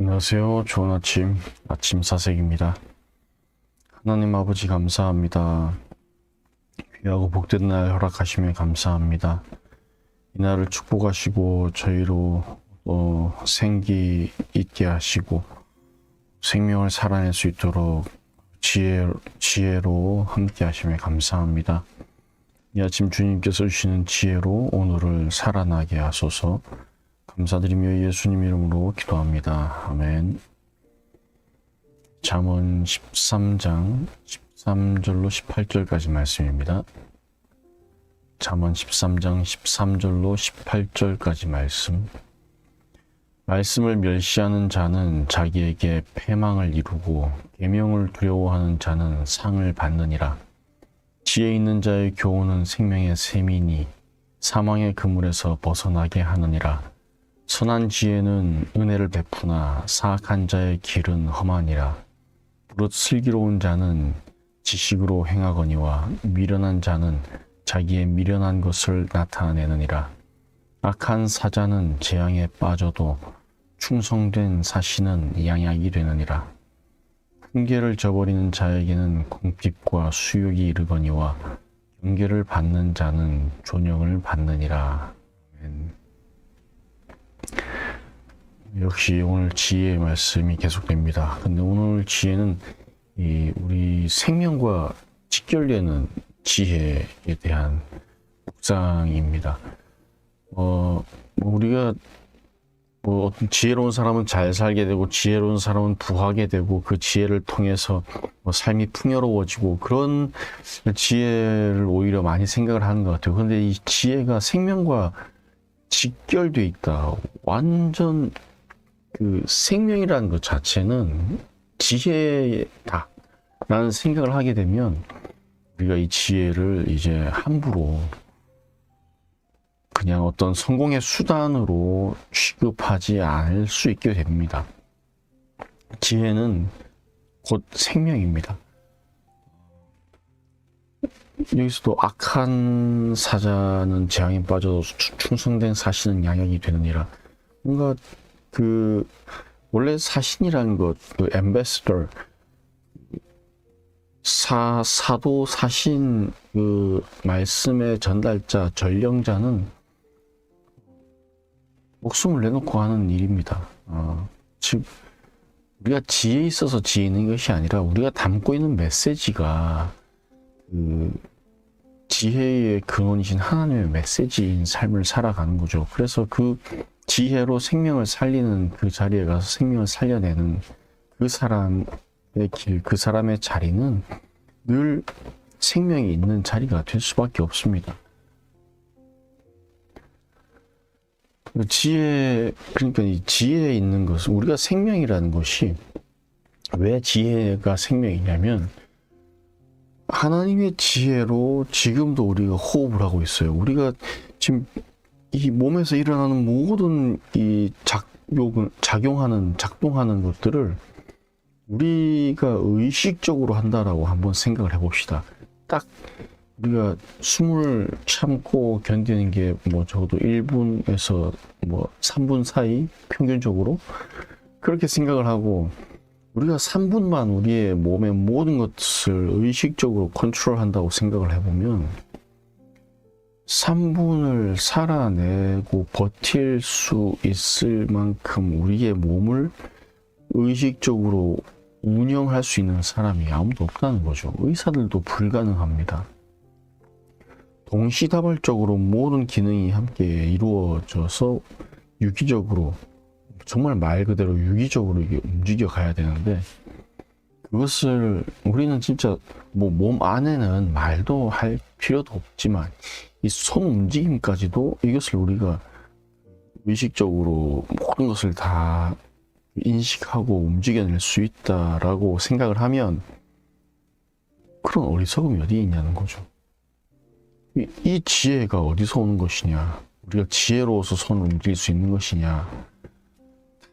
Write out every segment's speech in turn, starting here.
안녕하세요. 좋은 아침, 아침 사색입니다. 하나님 아버지 감사합니다. 귀하고 복된 날 허락하시며 감사합니다. 이 날을 축복하시고 저희로 어, 생기 있게 하시고 생명을 살아낼 수 있도록 지혜, 지혜로 함께 하시며 감사합니다. 이 아침 주님께서 주시는 지혜로 오늘을 살아나게 하소서 감사드리며 예수님 이름으로 기도합니다. 아멘. 잠언 13장 13절로 18절까지 말씀입니다. 잠언 13장 13절로 18절까지 말씀. 말씀을 멸시하는 자는 자기에게 패망을 이루고 계명을 두려워하는 자는 상을 받느니라. 지혜 있는 자의 교훈은 생명의 셈이니 사망의 그물에서 벗어나게 하느니라. 선한 지혜는 은혜를 베푸나 사악한 자의 길은 험하니라. 무릇 슬기로운 자는 지식으로 행하거니와 미련한 자는 자기의 미련한 것을 나타내느니라. 악한 사자는 재앙에 빠져도 충성된 사신은 양약이 되느니라. 훈계를 저버리는 자에게는 궁핍과 수욕이 이르거니와 경계를 받는 자는 존영을 받느니라. 아멘. 역시 오늘 지혜의 말씀이 계속됩니다. 근데 오늘 지혜는 이 우리 생명과 직결되는 지혜에 대한 묵상입니다. 어, 뭐 우리가 뭐 어떤 지혜로운 사람은 잘 살게 되고 지혜로운 사람은 부하게 되고 그 지혜를 통해서 뭐 삶이 풍요로워지고 그런 지혜를 오히려 많이 생각을 하는 것 같아요. 그런데 이 지혜가 생명과 직결돼 있다. 완전 그 생명이라는 것 자체는 지혜다. 라는 생각을 하게 되면 우리가 이 지혜를 이제 함부로 그냥 어떤 성공의 수단으로 취급하지 않을 수 있게 됩니다. 지혜는 곧 생명입니다. 여기서도 악한 사자는 재앙에 빠져 충성된 사신은 양약이 되느니라. 뭔가 그 원래 사신이라는 것, 그 엠베스터 사 사도 사신 그 말씀의 전달자 전령자는 목숨을 내놓고 하는 일입니다. 어, 즉 우리가 지혜 있어서 지혜 있는 것이 아니라 우리가 담고 있는 메시지가 그 지혜의 근원이신 하나님의 메시지인 삶을 살아가는 거죠. 그래서 그 지혜로 생명을 살리는 그 자리에 가서 생명을 살려내는 그 사람의 길, 그 사람의 자리는 늘 생명이 있는 자리가 될 수밖에 없습니다. 지혜, 그러니까 이 지혜에 있는 것은 우리가 생명이라는 것이 왜 지혜가 생명이냐면 하나님의 지혜로 지금도 우리가 호흡을 하고 있어요. 우리가 지금 이 몸에서 일어나는 모든 이 작용, 작용하는, 작동하는 것들을 우리가 의식적으로 한다라고 한번 생각을 해봅시다. 딱 우리가 숨을 참고 견디는 게 뭐 적어도 1분에서 뭐 3분 사이 평균적으로 그렇게 생각을 하고 우리가 3분만 우리의 몸의 모든 것을 의식적으로 컨트롤 한다고 생각을 해보면 3분을 살아내고 버틸 수 있을 만큼 우리의 몸을 의식적으로 운영할 수 있는 사람이 아무도 없다는 거죠. 의사들도 불가능합니다. 동시다발적으로 모든 기능이 함께 이루어져서 유기적으로 정말 말 그대로 유기적으로 움직여 가야 되는데 그것을 우리는 진짜 뭐 몸 안에는 말도 할 필요도 없지만 이 손 움직임까지도 이것을 우리가 의식적으로 모든 것을 다 인식하고 움직여낼 수 있다라고 생각을 하면 그런 어리석음이 어디에 있냐는 거죠. 이, 이 지혜가 어디서 오는 것이냐? 우리가 지혜로워서 손을 움직일 수 있는 것이냐?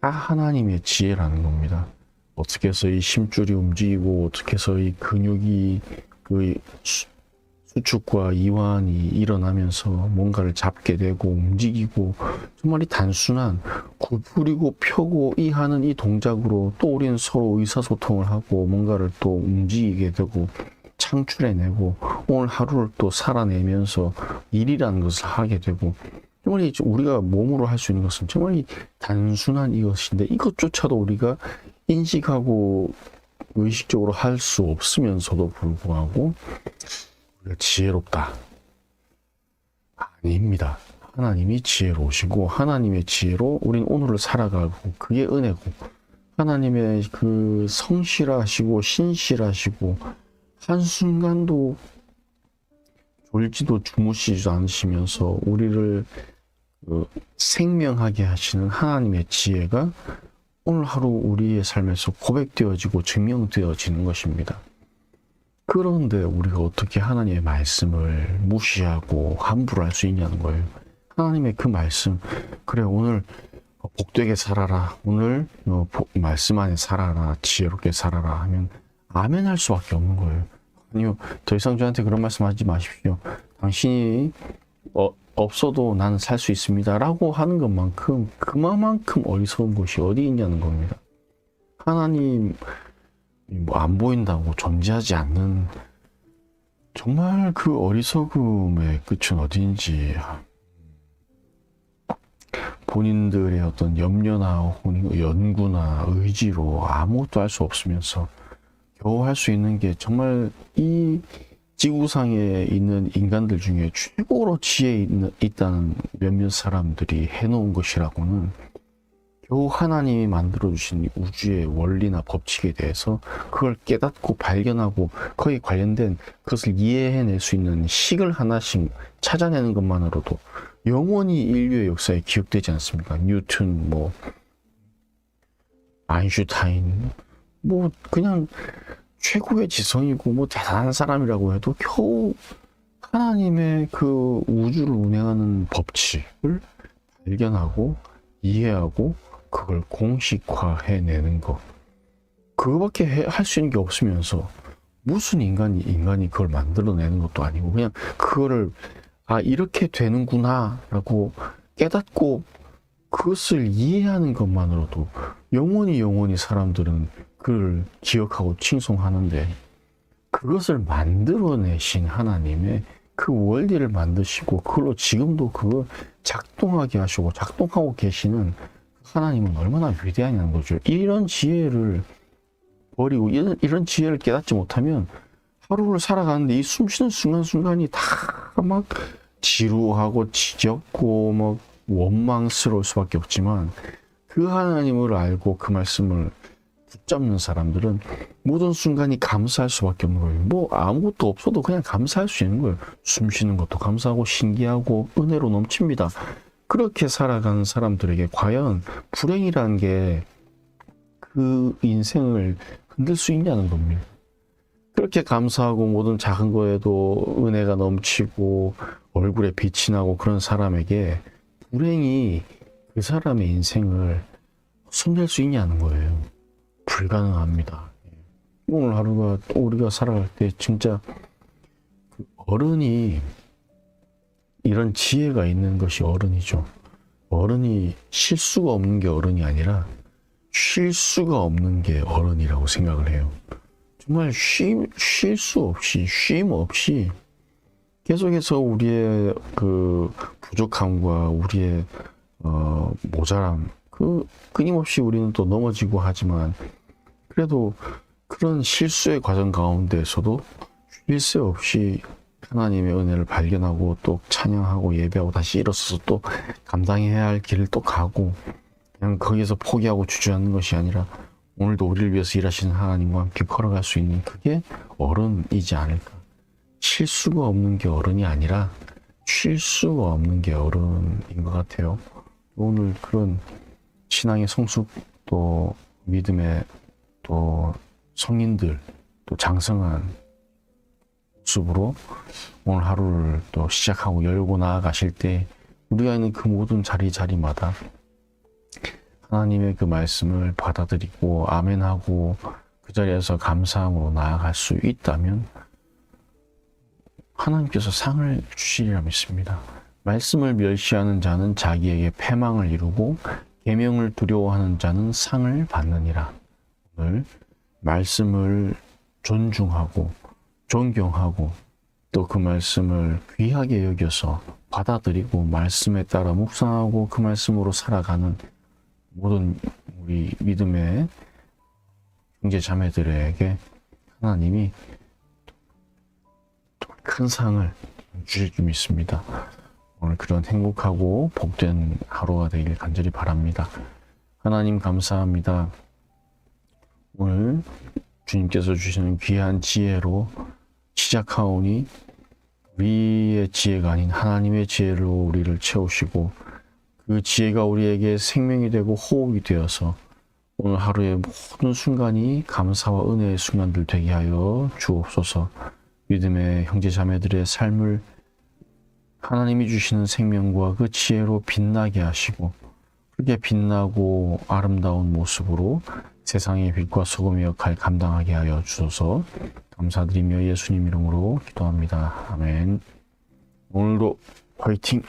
다 하나님의 지혜라는 겁니다. 어떻게 해서 이 심줄이 움직이고 어떻게 해서 이 근육이 그 수축과 이완이 일어나면서 뭔가를 잡게 되고 움직이고 정말 이 단순한 구부리고 펴고 이 하는 이 동작으로 또 우리는 서로 의사소통을 하고 뭔가를 또 움직이게 되고 창출해내고 오늘 하루를 또 살아내면서 일이라는 것을 하게 되고 정말 이 우리가 몸으로 할 수 있는 것은 정말 이 단순한 이것인데 이것조차도 우리가 인식하고 의식적으로 할 수 없으면서도 불구하고 우리가 지혜롭다. 아닙니다. 하나님이 지혜로우시고 하나님의 지혜로 우리는 오늘을 살아가고 그게 은혜고 하나님의 그 성실하시고 신실하시고 한순간도 졸지도 주무시지 않으시면서 우리를 그 생명하게 하시는 하나님의 지혜가 오늘 하루 우리의 삶에서 고백되어지고 증명되어지는 것입니다. 그런데 우리가 어떻게 하나님의 말씀을 무시하고 함부로 할 수 있냐는 거예요. 하나님의 그 말씀, 그래, 오늘 복되게 살아라. 오늘 어, 복- 말씀 안에 살아라. 지혜롭게 살아라. 하면 아멘 할 수밖에 없는 거예요. 아니요, 더 이상 저한테 그런 말씀 하지 마십시오. 당신이 어, 없어도 나는 살 수 있습니다. 라고 하는 것만큼 그만큼 어리석은 것이 어디 있냐는 겁니다. 하나님 뭐 안 보인다고 존재하지 않는 정말 그 어리석음의 끝은 어디인지. 본인들의 어떤 염려나 혹은 연구나 의지로 아무것도 할 수 없으면서 겨우 할 수 있는 게 정말 이 지구상에 있는 인간들 중에 최고로 지혜 있는, 있다는 몇몇 사람들이 해놓은 것이라고는 겨우 하나님이 만들어주신 이 우주의 원리나 법칙에 대해서 그걸 깨닫고 발견하고 거기에 관련된 그것을 이해해낼 수 있는 식을 하나씩 찾아내는 것만으로도 영원히 인류의 역사에 기억되지 않습니까? 뉴턴, 뭐, 아인슈타인, 뭐, 그냥 최고의 지성이고 뭐 대단한 사람이라고 해도 겨우 하나님의 그 우주를 운행하는 법칙을 발견하고 이해하고 그걸 공식화해내는 것 그거밖에 할 수 있는 게 없으면서 무슨 인간이 인간이 그걸 만들어내는 것도 아니고 그냥 그거를 아 이렇게 되는구나라고 깨닫고 그것을 이해하는 것만으로도 영원히 영원히 사람들은 그를 기억하고 칭송하는데 그것을 만들어내신 하나님의 그 원리를 만드시고 그걸로 지금도 그걸 작동하게 하시고 작동하고 계시는 하나님은 얼마나 위대하냐는 거죠. 이런 지혜를 버리고 이런, 이런 지혜를 깨닫지 못하면 하루를 살아가는데 이 숨쉬는 순간순간이 다 막 지루하고 지겹고 막 원망스러울 수밖에 없지만 그 하나님을 알고 그 말씀을 붙잡는 사람들은 모든 순간이 감사할 수밖에 없는 거예요. 뭐 아무것도 없어도 그냥 감사할 수 있는 거예요. 숨 쉬는 것도 감사하고 신기하고 은혜로 넘칩니다. 그렇게 살아가는 사람들에게 과연 불행이라는 게 그 인생을 흔들 수 있냐는 겁니다. 그렇게 감사하고 모든 작은 거에도 은혜가 넘치고 얼굴에 빛이 나고 그런 사람에게 불행이 그 사람의 인생을 손댈 수 있냐는 거예요. 불가능합니다. 오늘 하루가 또 우리가 살아갈 때 진짜 그 어른이 이런 지혜가 있는 것이 어른이죠. 어른이 실수가 없는 게 어른이 아니라 쉴 수가 없는 게 어른이라고 생각을 해요. 정말 쉼, 쉴수 없이, 쉼 없이 계속해서 우리의 그 부족함과 우리의 어, 모자람, 그 끊임없이 우리는 또 넘어지고 하지만 그래도 그런 실수의 과정 가운데서도 쉴 새 없이 하나님의 은혜를 발견하고 또 찬양하고 예배하고 다시 일어서서 또 감당해야 할 길을 또 가고 그냥 거기서 포기하고 주저하는 것이 아니라 오늘도 우리를 위해서 일하시는 하나님과 함께 걸어갈 수 있는 그게 어른이지 않을까. 쉴 수가 없는 게 어른이 아니라 쉴 수가 없는 게 어른인 것 같아요. 오늘 그런 신앙의 성숙 또 믿음의 또 성인들 또 장성한 모습으로 오늘 하루를 또 시작하고 열고 나아가실 때 우리가 있는 그 모든 자리 자리마다 하나님의 그 말씀을 받아들이고 아멘하고 그 자리에서 감사함으로 나아갈 수 있다면 하나님께서 상을 주시리라 믿습니다. 말씀을 멸시하는 자는 자기에게 패망을 이루고 계명을 두려워하는 자는 상을 받느니라. 오늘 말씀을 존중하고 존경하고 또 그 말씀을 귀하게 여겨서 받아들이고 말씀에 따라 묵상하고 그 말씀으로 살아가는 모든 우리 믿음의 형제 자매들에게 하나님이 큰 상을 주실 줄 믿습니다. 오늘 그런 행복하고 복된 하루가 되길 간절히 바랍니다. 하나님 감사합니다. 오늘 주님께서 주시는 귀한 지혜로 시작하오니 우리의 지혜가 아닌 하나님의 지혜로 우리를 채우시고 그 지혜가 우리에게 생명이 되고 호흡이 되어서 오늘 하루의 모든 순간이 감사와 은혜의 순간들 되게 하여 주옵소서. 믿음의 형제 자매들의 삶을 하나님이 주시는 생명과 그 지혜로 빛나게 하시고 그렇게 빛나고 아름다운 모습으로 세상의 빛과 소금의 역할 감당하게 하여 주소서 감사드리며 예수님 이름으로 기도합니다. 아멘. 오늘도 화이팅!